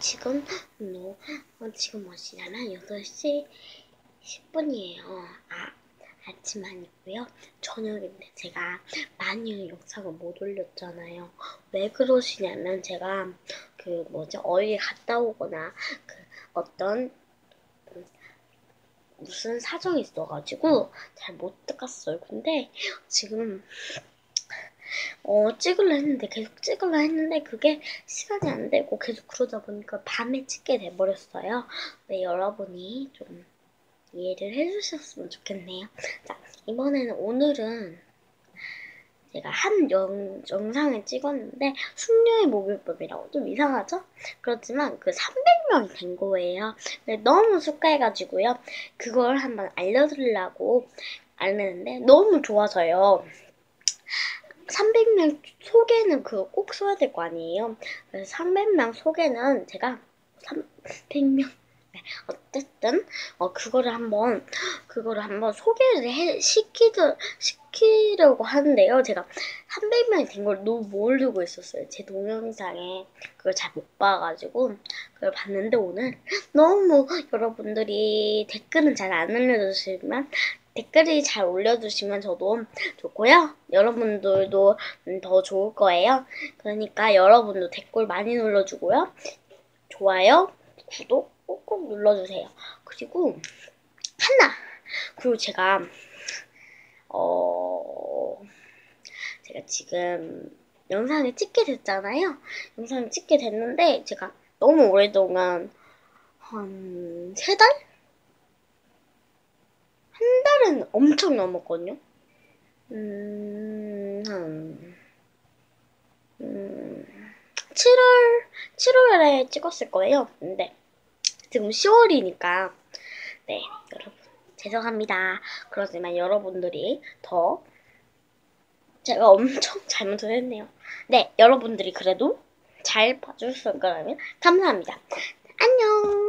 지금 너 어, 지금 몇 시냐면 8시 10분이에요. 아, 아침 아니고요. 저녁인데 제가 많이 영상을 못 올렸잖아요. 왜 그러시냐면 제가 그 뭐지 어디 갔다 오거나 그 어떤 무슨 사정이 있어가지고 잘 못 갔어요. 근데 지금 어, 찍으려 했는데, 계속 찍으려 했는데, 그게 시간이 안 되고, 계속 그러다 보니까 밤에 찍게 돼버렸어요. 네, 여러분이 좀 이해를 해주셨으면 좋겠네요. 자, 이번에는 오늘은 제가 한 영, 영상을 찍었는데, 숙녀의 목요법이라고 좀 이상하죠? 그렇지만 그 300명이 된 거예요. 근데 너무 축하해가지고요. 그걸 한번 알려드리려고 알렸는데, 너무 좋아서요. 300명 소개는 그거 꼭 써야 될 거 아니에요. 그래서 300명 소개는 제가 300명 네, 어쨌든 어 그거를 한번 그거를 한번 소개를 해 시키드 시키려고 하는데요. 제가 300명이 된 걸 너무 모르고 있었어요. 제 동영상에 그걸 잘 못 봐가지고 그걸 봤는데 오늘 너무 여러분들이 댓글은 잘안 알려주시지만 댓글이 잘 올려주시면 저도 좋고요. 여러분들도 더 좋을 거예요. 그러니까 여러분도 댓글 많이 눌러주고요. 좋아요, 구독 꼭꼭 눌러주세요. 그리고 하나! 그리고 제가 어 제가 지금 영상을 찍게 됐잖아요. 영상을 찍게 됐는데 제가 너무 오랫동안 한 세 달? 한 달은 엄청 넘었거든요. 음, 한, 음, 7월, 7월에 찍었을 거예요. 근데 지금 10월이니까, 네, 여러분, 죄송합니다. 그렇지만 여러분들이 더 제가 엄청 잘못을 했네요. 네, 여러분들이 그래도 잘 봐주실 거라면 감사합니다. 안녕!